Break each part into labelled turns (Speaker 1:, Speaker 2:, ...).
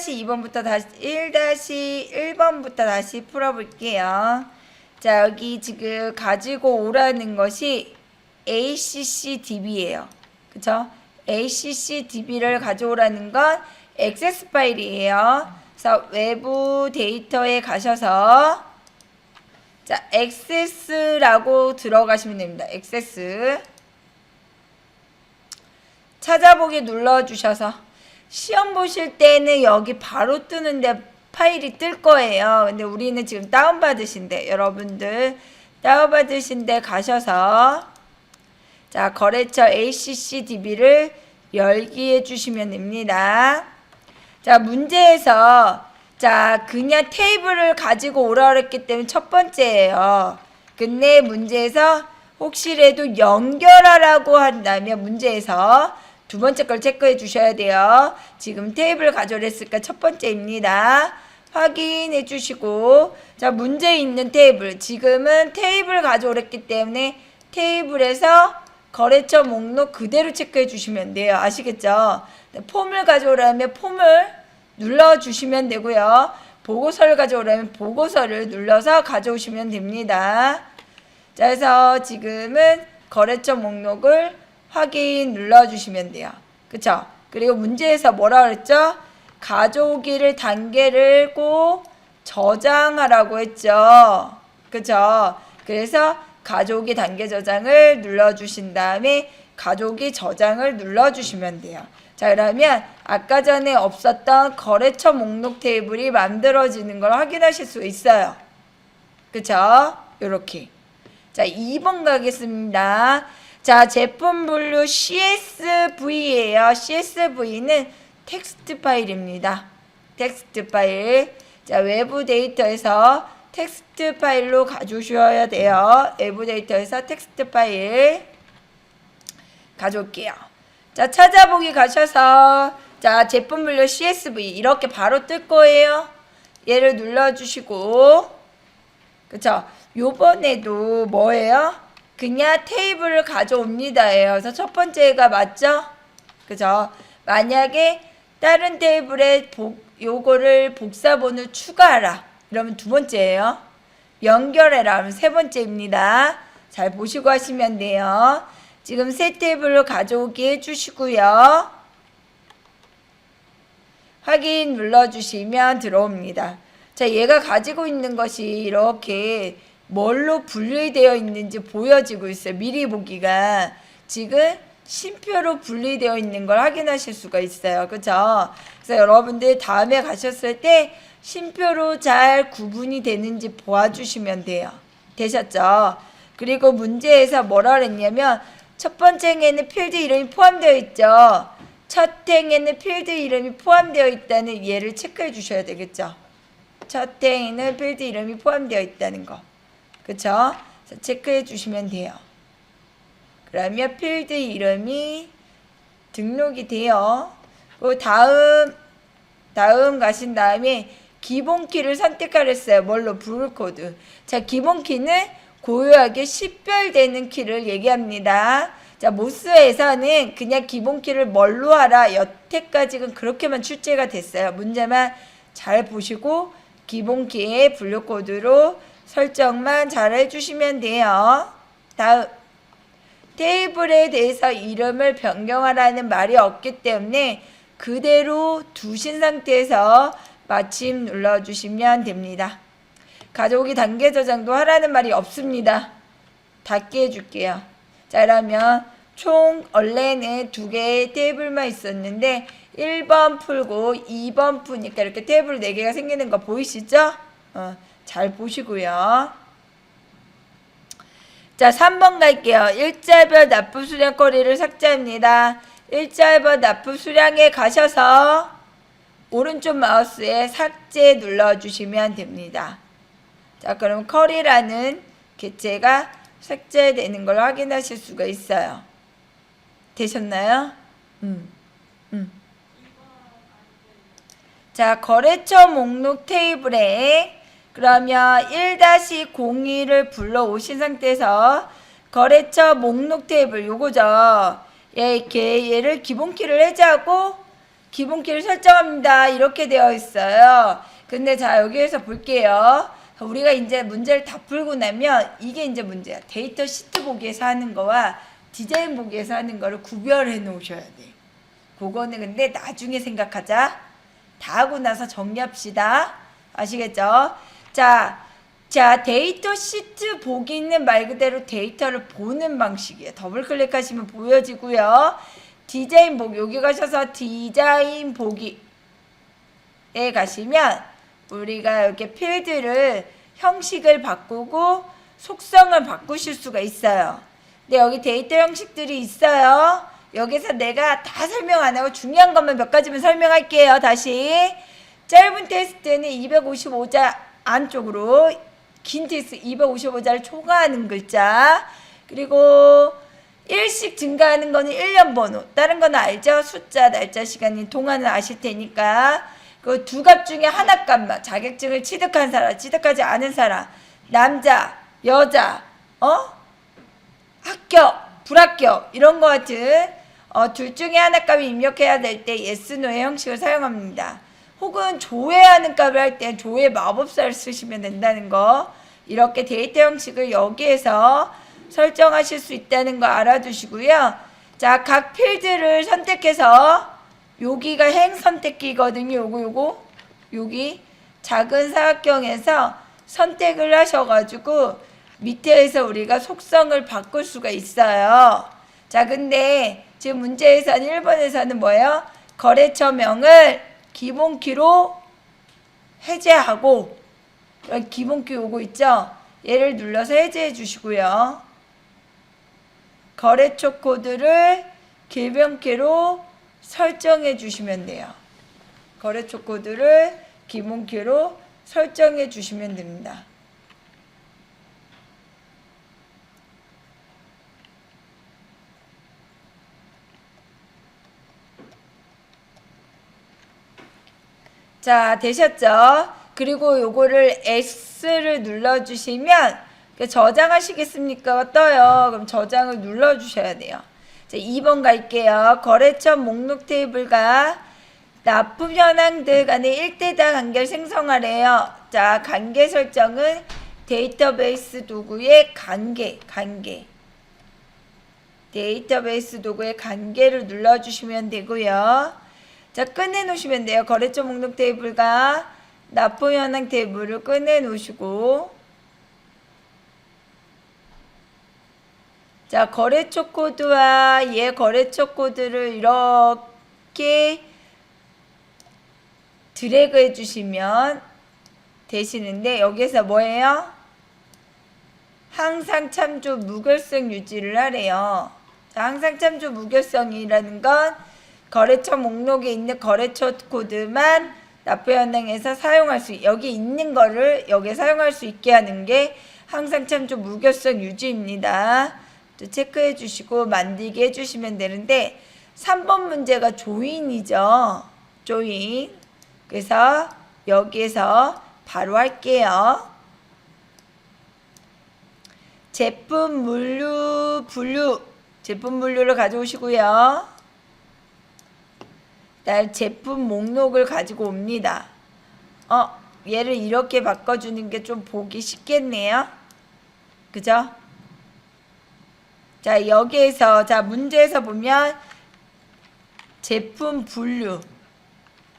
Speaker 1: 1-2번부터 다시 1-1번부터 다시 풀어볼게요. 자, 여기 지금 가지고 오라는 것이 ACCDB예요. 그쵸? ACCDB를 가져오라는 건 액세스 파일이에요. 그래서 외부 데이터에 가셔서 자, 액세스라고 들어가시면 됩니다. 액세스. 찾아보기 눌러주셔서 시험 보실 때는 여기 바로 뜨는데 파일이 뜰 거예요. 근데 우리는 지금 다운받으신데 여러분들 다운받으신데 가셔서 자 거래처 ACCDB를 열기 해 주시면 됩니다. 자 문제에서 자 그냥 테이블을 가지고 오라 그랬기 때문에 첫 번째예요. 근데 문제에서 혹시라도 연결하라고 한다면 문제에서 두 번째 걸 체크해 주셔야 돼요. 지금 테이블 가져오랬으니까 첫 번째입니다. 확인해 주시고 자 문제 있는 테이블 지금은 테이블 가져오랬기 때문에 테이블에서 거래처 목록 그대로 체크해 주시면 돼요. 아시겠죠? 폼을 가져오라면 폼을 눌러 주시면 되고요. 보고서를 가져오라면 보고서를 눌러서 가져오시면 됩니다. 자, 그래서 지금은 거래처 목록을 확인 눌러주시면 돼요. 그쵸? 그리고 문제에서 뭐라 그랬죠? 가져오기를 단계를 꼭 저장하라고 했죠. 그쵸? 그래서 가져오기 단계 저장을 눌러주신 다음에 가져오기 저장을 눌러주시면 돼요. 자, 그러면 아까 전에 없었던 거래처 목록 테이블이 만들어지는 걸 확인하실 수 있어요. 그쵸? 요렇게. 자, 2번 가겠습니다. 자, 제품 분류 CSV예요. CSV는 텍스트 파일입니다. 텍스트 파일. 자, 외부 데이터에서 텍스트 파일로 가져오셔야 돼요. 외부 데이터에서 텍스트 파일 가져올게요. 자, 찾아보기 가셔서 자, 제품 분류 CSV 이렇게 바로 뜰 거예요. 얘를 눌러 주시고 그쵸? 요번에도 뭐예요? 그냥 테이블을 가져옵니다예요. 그래서 첫 번째가 맞죠? 그죠? 만약에 다른 테이블에 복, 요거를 복사본을 추가하라. 이러면 두 번째예요. 연결해라. 하면 세 번째입니다. 잘 보시고 하시면 돼요. 지금 새 테이블로 가져오기 해주시고요. 확인 눌러주시면 들어옵니다. 자, 얘가 가지고 있는 것이 이렇게 뭘로 분리되어 있는지 보여지고 있어요. 미리 보기가 지금 심표로 분리되어 있는 걸 확인하실 수가 있어요. 그죠? 그래서 여러분들 다음에 가셨을 때 심표로 잘 구분이 되는지 보아주시면 돼요. 되셨죠? 그리고 문제에서 뭐라 그랬냐면 첫 번째 행에는 필드 이름이 포함되어 있죠. 첫 행에는 필드 이름이 포함되어 있다는 예를 체크해 주셔야 되겠죠. 첫 행에는 필드 이름이 포함되어 있다는 거. 그쵸? 그래서 체크해 주시면 돼요. 그러면 필드 이름이 등록이 돼요. 그 다음 다음 가신 다음에 기본 키를 선택하랬어요. 뭘로 블루 코드. 자, 기본 키는 고유하게 식별되는 키를 얘기합니다. 자, 모스에서는 그냥 기본 키를 뭘로 하라. 여태까지는 그렇게만 출제가 됐어요. 문제만 잘 보시고 기본 키의 블루 코드로 설정만 잘 해주시면 돼요. 다음 테이블에 대해서 이름을 변경하라는 말이 없기 때문에 그대로 두신 상태에서 마침 눌러주시면 됩니다. 가져오기 단계 저장도 하라는 말이 없습니다. 닫게 해줄게요. 자, 그러면 총 원래는 두 개의 테이블만 있었는데 1번 풀고 2번 푸니까 이렇게 테이블 4개가 생기는 거 보이시죠? 어, 잘 보시고요. 자, 3번 갈게요. 일자별 납부 수량 거리를 삭제합니다. 일자별 납부 수량에 가셔서 오른쪽 마우스에 삭제 눌러주시면 됩니다. 자, 그럼 커리라는 개체가 삭제되는 걸 확인하실 수가 있어요. 되셨나요? 음, 음. 자, 거래처 목록 테이블에 그러면 1-02를 불러오신 상태에서 거래처 목록 테이블 요거죠. 예, 이렇게 얘를 기본키를 해제하고 기본키를 설정합니다. 이렇게 되어 있어요. 근데 자, 여기에서 볼게요. 우리가 이제 문제를 다 풀고 나면 이게 이제 문제야. 데이터 시트 보기에서 하는 거와 디자인 보기에서 하는 거를 구별해 놓으셔야 돼. 그거는 근데 나중에 생각하자. 다 하고 나서 정리합시다. 아시겠죠? 자, 자, 데이터 시트 보기는 말 그대로 데이터를 보는 방식이에요. 더블 클릭하시면 보여지고요. 디자인 보기, 여기 가셔서 디자인 보기에 가시면 우리가 이렇게 필드를 형식을 바꾸고 속성을 바꾸실 수가 있어요. 근데 여기 데이터 형식들이 있어요. 여기서 내가 다 설명 안 하고 중요한 것만 몇 가지만 설명할게요. 다시. 짧은 테스트는 255자 안쪽으로 긴 테스트 255자를 초과하는 글자 그리고 일씩 증가하는 거는 1년 번호 다른 건 알죠? 숫자, 날짜, 시간이 동안은 아실 테니까 그 두 값 중에 하나 값만 자격증을 취득한 사람, 취득하지 않은 사람 남자, 여자, 어? 합격, 불합격 이런 거 같은 어, 둘 중에 하나 값을 입력해야 될때 yes, no의 형식을 사용합니다. 혹은 조회하는 값을 할 때 조회 마법사를 쓰시면 된다는 거 이렇게 데이터 형식을 여기에서 설정하실 수 있다는 거 알아두시고요. 자, 각 필드를 선택해서 여기가 행 선택기거든요. 요거 요거 여기 작은 사각형에서 선택을 하셔가지고 밑에서 우리가 속성을 바꿀 수가 있어요. 자, 근데 지금 문제에서는 1번에서는 뭐예요? 거래처명을 기본키로 해제하고 여기 기본키 오고 있죠? 얘를 눌러서 해제해 주시고요. 거래처 코드를 기본키로 설정해 주시면 돼요. 거래처 코드를 기본키로 설정해 주시면 됩니다. 자, 되셨죠? 그리고 요거를 X를 눌러주시면 그 저장하시겠습니까? 떠요. 그럼 저장을 눌러주셔야 돼요. 자, 2번 갈게요. 거래처 목록 테이블과 납품 현황들 간의 1대당 관계를 생성하래요. 자, 관계 설정은 데이터베이스 도구의 관계, 관계. 데이터베이스 도구의 관계를 눌러주시면 되고요. 자, 꺼내 놓으시면 돼요. 거래처 목록 테이블과 납품 현황 테이블을 꺼내 놓으시고 자, 거래처 코드와 얘 거래처 코드를 이렇게 드래그 해 주시면 되시는데 여기서 뭐예요? 항상 참조 무결성 유지를 하래요. 자, 항상 참조 무결성이라는 건 거래처 목록에 있는 거래처 코드만 납부 현황에서 사용할 수 여기 있는 거를 여기에 사용할 수 있게 하는 게 항상 참조 무결성 유지입니다. 또 체크해 주시고 만들게 해 주시면 되는데 3번 문제가 조인이죠. 조인. 그래서 여기에서 바로 할게요. 제품 물류 분류 제품 분류를 가져오시고요. 날 제품 목록을 가지고 옵니다. 어, 얘를 이렇게 바꿔주는 게 좀 보기 쉽겠네요. 그죠? 자, 여기에서, 자, 문제에서 보면 제품 분류,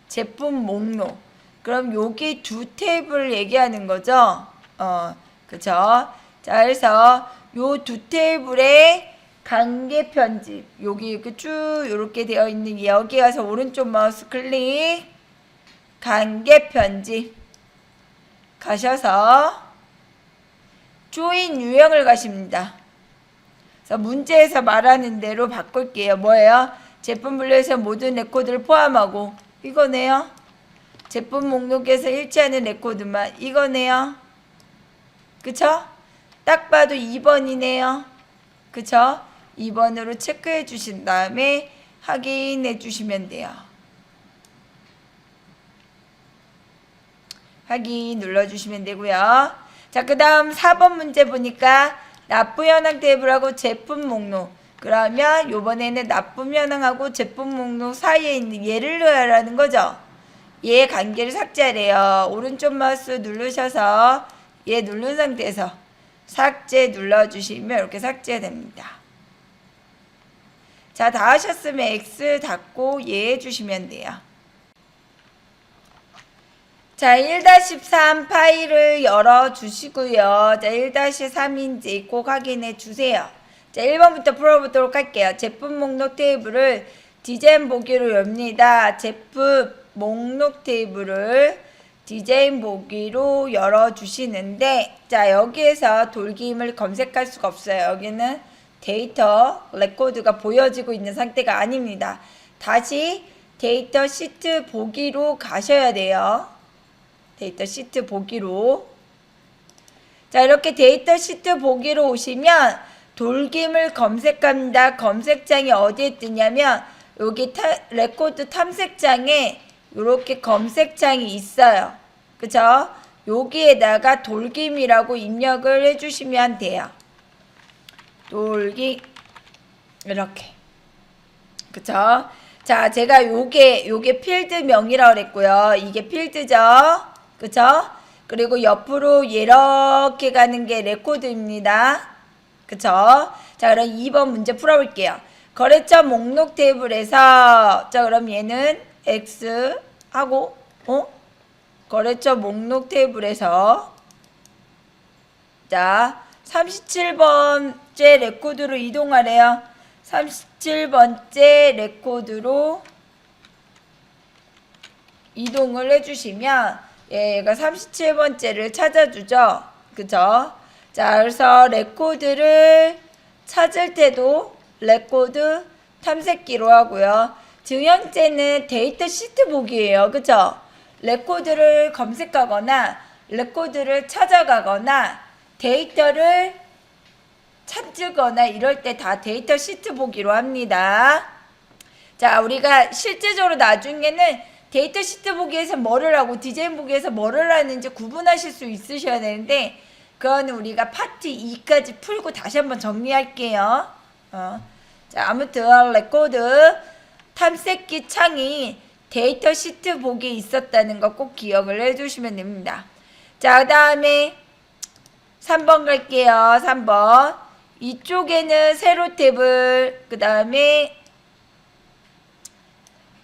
Speaker 1: 제품 목록. 그럼 여기 두 테이블을 얘기하는 거죠? 어, 그죠? 자, 그래서 요 두 테이블에 관계 편집 여기 이렇게 쭉 이렇게 되어 있는 여기 가서 오른쪽 마우스 클릭 관계 편집 가셔서 조인 유형을 가십니다. 그래서 문제에서 말하는 대로 바꿀게요. 뭐예요? 제품 분류에서 모든 레코드를 포함하고 이거네요. 제품 목록에서 일치하는 레코드만 이거네요. 그쵸? 딱 봐도 2번이네요. 그쵸? 2번으로 체크해 주신 다음에 확인해 주시면 돼요. 확인 눌러 주시면 되고요. 자, 그 다음 4번 문제 보니까 납부 현황 테이블하고 제품 목록 그러면 요번에는 납품 현황하고 제품 목록 사이에 있는 얘를 넣어라는 거죠. 얘 관계를 삭제하래요. 오른쪽 마우스 누르셔서 얘 누른 상태에서 삭제 눌러주시면 이렇게 삭제됩니다. 자, 다 하셨으면 X 닫고 예 해 주시면 돼요. 자, 1-3 파일을 열어 주시고요. 자, 1-3인지 꼭 확인해 주세요. 자, 1번부터 풀어보도록 할게요. 제품 목록 테이블을 디자인 보기로 엽니다. 제품 목록 테이블을 디자인 보기로 열어 주시는데, 자, 여기에서 돌김을 검색할 수가 없어요. 여기는 데이터 레코드가 보여지고 있는 상태가 아닙니다. 다시 데이터 시트 보기로 가셔야 돼요. 데이터 시트 보기로. 자, 이렇게 데이터 시트 보기로 오시면 돌김을 검색합니다. 검색창이 어디에 뜨냐면 여기 타, 레코드 탐색창에 이렇게 검색창이 있어요. 그죠? 여기에다가 돌김이라고 입력을 해주시면 돼요. 돌기 이렇게 그쵸? 자 제가 요게 요게 필드명이라고 그랬고요 이게 필드죠 그쵸? 그리고 옆으로 이렇게 가는 게 레코드입니다 그쵸? 자 그럼 2번 문제 풀어볼게요 거래처 목록 테이블에서 자 그럼 얘는 X 하고 어? 거래처 목록 테이블에서 자 37번째 레코드로 이동하래요. 37번째 레코드로 이동을 해주시면 예, 얘가 37번째를 찾아주죠. 그죠? 자, 그래서 레코드를 찾을 때도 레코드 탐색기로 하고요. 현재는 데이터 시트 보기예요. 그죠? 레코드를 검색하거나 레코드를 찾아가거나 데이터를 찾거나 이럴 때 다 데이터 시트 보기로 합니다. 자, 우리가 실제적으로 나중에는 데이터 시트 보기에서 뭐를 하고 디자인 보기에서 뭐를 하는지 구분하실 수 있으셔야 되는데 그건 우리가 파트 2까지 풀고 다시 한번 정리할게요. 어. 자, 아무튼 레코드 탐색기 창이 데이터 시트 보기에 있었다는 거 꼭 기억을 해주시면 됩니다. 자, 그 다음에 3번 갈게요. 3번. 이쪽에는 세로 탭을, 그 다음에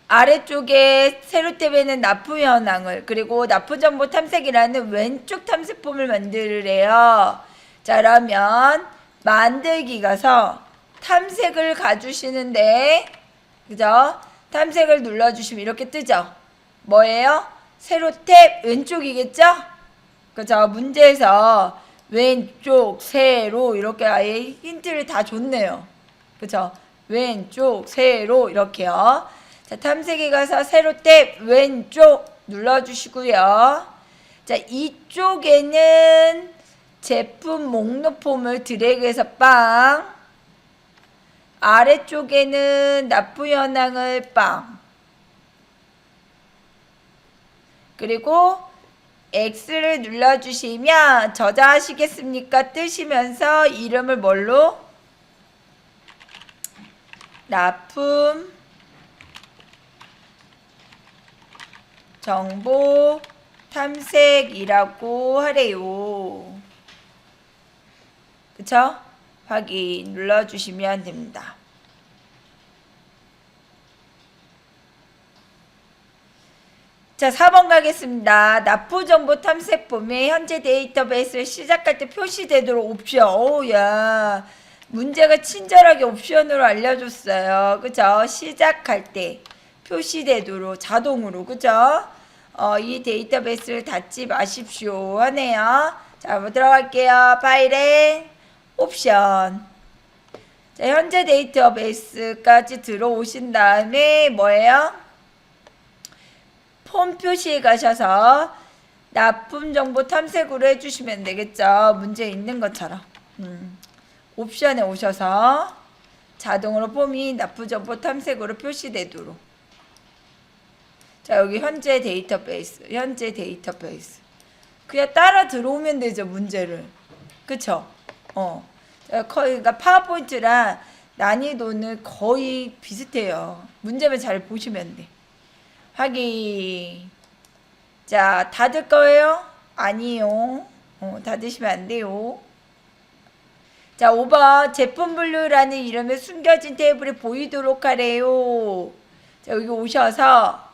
Speaker 1: 아래쪽에 세로 탭에는 납부 현황을, 그리고 납부 정보 탐색이라는 왼쪽 탐색 폼을 만들래요. 자, 그러면 만들기 가서 탐색을 가주시는데, 그죠? 탐색을 눌러주시면 이렇게 뜨죠? 뭐예요? 세로 탭 왼쪽이겠죠? 그죠? 문제에서 왼쪽, 세로 이렇게 아예 힌트를 다 줬네요. 그쵸? 왼쪽, 세로 이렇게요. 자, 탐색에 가서 세로 탭 왼쪽 눌러주시고요. 자, 이쪽에는 제품 목록 폼을 드래그해서 빵. 아래쪽에는 납부 현황을 빵. 그리고 X를 눌러주시면 저장하시겠습니까? 뜨시면서 이름을 뭘로? 납품 정보 탐색이라고 하래요. 그쵸? 확인 눌러주시면 됩니다. 자, 4번 가겠습니다. 납부 정보 탐색 폼에 현재 데이터베이스를 시작할 때 표시되도록 옵션. 오, 야. 문제가 친절하게 옵션으로 알려줬어요. 그죠? 시작할 때 표시되도록 자동으로. 그죠? 어, 이 데이터베이스를 닫지 마십시오. 하네요. 자, 한번 들어갈게요. 파일에 옵션. 자, 현재 데이터베이스까지 들어오신 다음에 뭐예요? 폼 표시에 가셔서 납품 정보 탐색으로 해주시면 되겠죠. 문제 있는 것처럼. 음. 옵션에 오셔서 자동으로 폼이 납품 정보 탐색으로 표시되도록. 자, 여기 현재 데이터베이스. 현재 데이터베이스. 그냥 따라 들어오면 되죠, 문제를. 그쵸? 어. 자, 그러니까 파워포인트랑 난이도는 거의 비슷해요. 문제만 잘 보시면 돼. 확인. 자, 닫을 거예요? 아니요. 어, 닫으시면 안 돼요. 자, 5번 제품 분류라는 이름의 숨겨진 테이블이 보이도록 하래요. 자, 여기 오셔서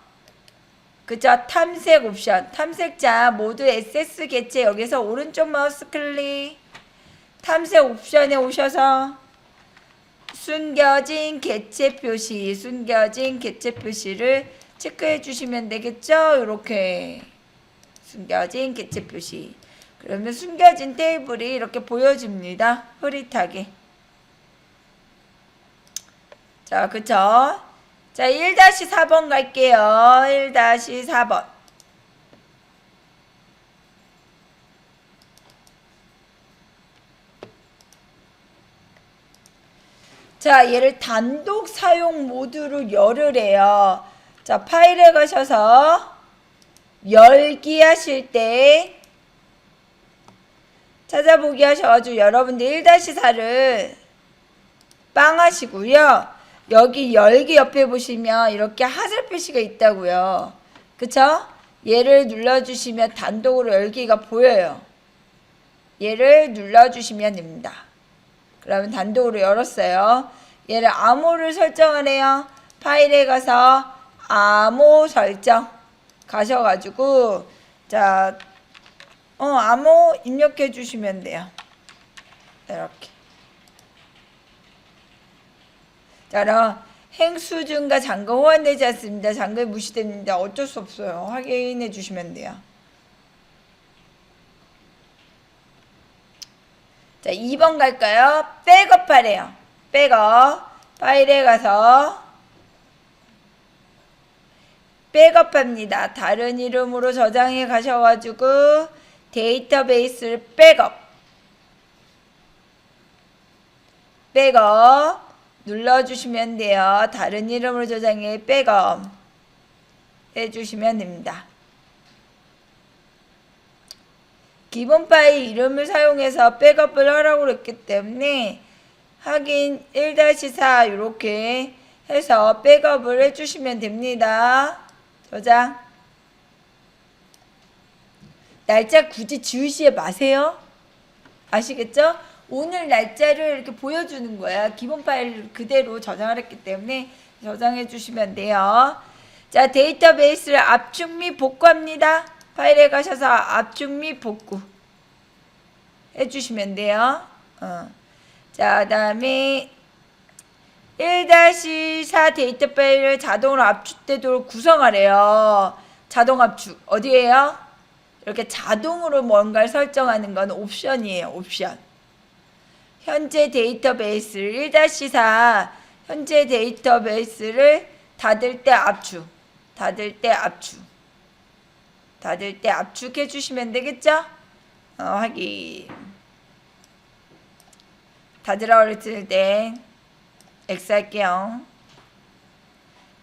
Speaker 1: 그죠? 탐색 옵션. 탐색자 모두 SS 개체 여기서 오른쪽 마우스 클릭. 탐색 옵션에 오셔서 숨겨진 개체 표시, 숨겨진 개체 표시를 체크해 주시면 되겠죠? 이렇게 숨겨진 개체 표시. 그러면 숨겨진 테이블이 이렇게 보여집니다. 흐릿하게. 자, 그쵸? 자, 1-4번 갈게요. 1-4번. 자, 얘를 단독 사용 모드로 열으래요. 자, 파일에 가셔서 열기 하실 때 찾아보기 하셔가지고 여러분들 1-4를 빵 하시고요. 여기 열기 옆에 보시면 이렇게 하늘 표시가 있다고요. 그쵸? 얘를 눌러주시면 단독으로 열기가 보여요. 얘를 눌러주시면 됩니다. 그러면 단독으로 열었어요. 얘를 암호를 설정하래요. 파일에 가서 암호 설정 가셔가지고 자, 어 암호 입력해 주시면 돼요. 이렇게. 자, 그럼 행수증과 잔금 호환되지 않습니다. 잔금이 무시됩니다. 어쩔 수 없어요. 확인해 주시면 돼요. 자, 2번 갈까요? 백업 하래요. 백업. 파일에 가서 백업합니다. 다른 이름으로 저장해 가셔가지고 데이터베이스를 백업. 백업 눌러주시면 돼요. 다른 이름으로 저장해 백업 해주시면 됩니다. 기본 파일 이름을 사용해서 백업을 하라고 그랬기 때문에 확인 1-4 이렇게 해서 백업을 해주시면 됩니다. 저장. 날짜 굳이 지우시지 마세요. 아시겠죠? 오늘 날짜를 이렇게 보여주는 거야. 기본 파일 그대로 저장을 했기 때문에 저장해 주시면 돼요. 자, 데이터베이스를 압축 및 복구합니다. 파일에 가셔서 압축 및 복구 해주시면 돼요. 어. 자, 그 다음에 1-4 데이터 파일을 자동으로 압축되도록 구성하래요. 자동 압축. 어디에요? 이렇게 자동으로 뭔가를 설정하는 건 옵션이에요. 옵션. 현재 데이터베이스를 1-4 현재 데이터베이스를 닫을 때 압축. 닫을 때 압축. 닫을 때 압축해 주시면 되겠죠? 어, 확인. 닫으라고 그랬을 때 X 할게요.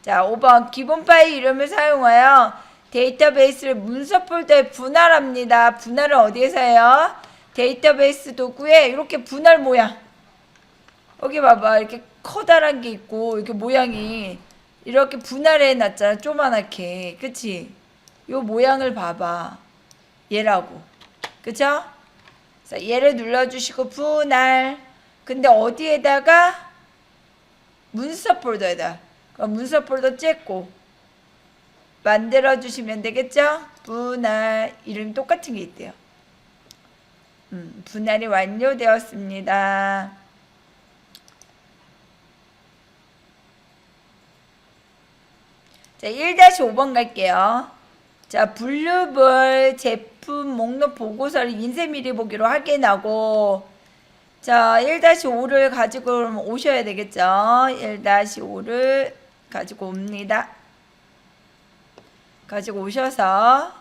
Speaker 1: 자, 5번 기본 파일 이름을 사용하여 데이터베이스를 문서 폴더에 분할합니다. 분할은 어디에서 해요? 데이터베이스 도구에 이렇게 분할 모양. 여기 봐봐. 이렇게 커다란 게 있고 이렇게 모양이 이렇게 분할해 놨잖아. 조만하게. 그치? 요 모양을 봐봐. 얘라고. 그쵸? 자, 얘를 눌러주시고 분할. 근데 어디에다가 문서 폴더에다. 그럼 문서 폴더 쬐고 만들어 주시면 되겠죠? 분할 이름 똑같은 게 있대요. 음, 분할이 완료되었습니다. 자, 1-5번 갈게요. 자, 분류별 제품 목록 보고서를 인쇄 미리 보기로 확인하고 자, 1-5를 가지고 오셔야 되겠죠. 1-5를 가지고 옵니다. 가지고 오셔서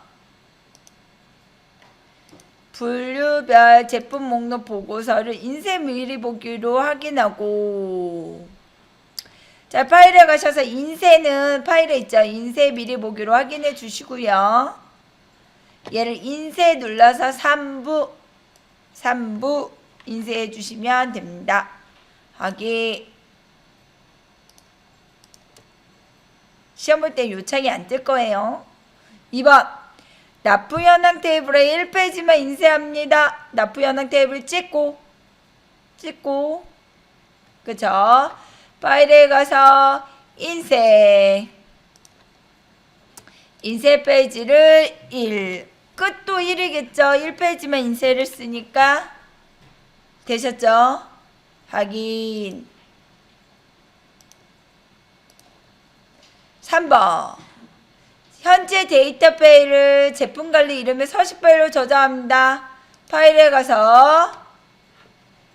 Speaker 1: 분류별 제품 목록 보고서를 인쇄 미리 보기로 확인하고 자 파일에 가셔서 인쇄는 파일에 있죠 인쇄 미리 보기로 확인해 주시고요 얘를 인쇄 눌러서 3부 3부 인쇄해 주시면 됩니다. 하기 시험 볼 때 요창이 안 뜰 거예요. 2번 납부 현황 테이블에 1페이지만 인쇄합니다. 납부 현황 테이블 찍고 찍고 그쵸? 파일에 가서 인쇄 인쇄 페이지를 1 끝도 1이겠죠. 1페이지만 인쇄를 쓰니까 되셨죠? 확인 3번 현재 데이터 파일을 제품 관리 이름의 서식 파일로 저장합니다. 파일에 가서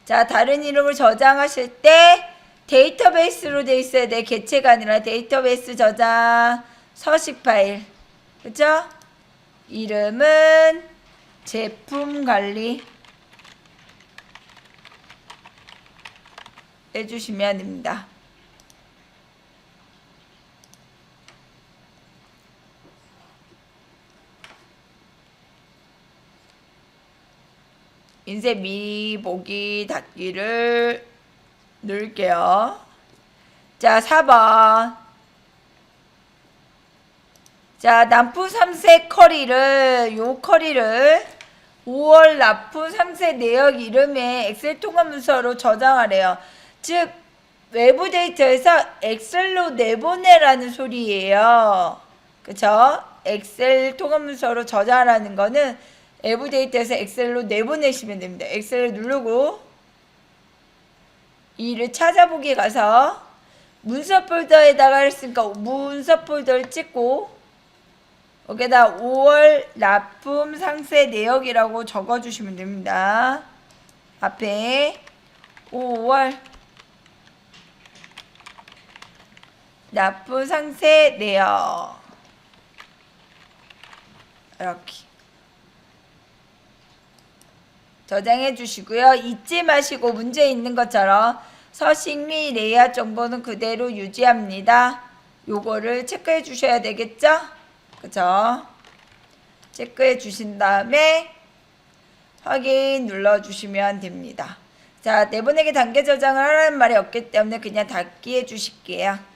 Speaker 1: 자 다른 이름을 저장하실 때 데이터베이스로 돼 있어야 돼. 개체가 아니라 데이터베이스 저장 서식 파일. 그죠? 이름은 제품 관리 해주시면 됩니다. 인쇄 미리 보기 닫기를 누를게요. 자, 4번. 자, 납부 3세 커리를, 요 커리를 5월 납부 3세 내역 이름에 엑셀 통합 문서로 저장하래요. 즉, 외부 데이터에서 엑셀로 내보내라는 소리예요. 그쵸? 엑셀 통합 문서로 저장하라는 거는 외부 데이터에서 엑셀로 내보내시면 됩니다. 엑셀을 누르고 이를 찾아보기 가서 문서 폴더에다가 했으니까 문서 폴더를 찍고 여기다 5월 납품 상세 내역이라고 적어주시면 됩니다. 앞에 5월 납품 상세 내역 이렇게 저장해 주시고요. 잊지 마시고 문제 있는 것처럼 서식 및 레이아웃 정보는 그대로 유지합니다. 요거를 체크해 주셔야 되겠죠? 그죠? 체크해 주신 다음에 확인 눌러 주시면 됩니다. 자, 내보내기 단계 저장을 하라는 말이 없기 때문에 그냥 닫기 해 주실게요.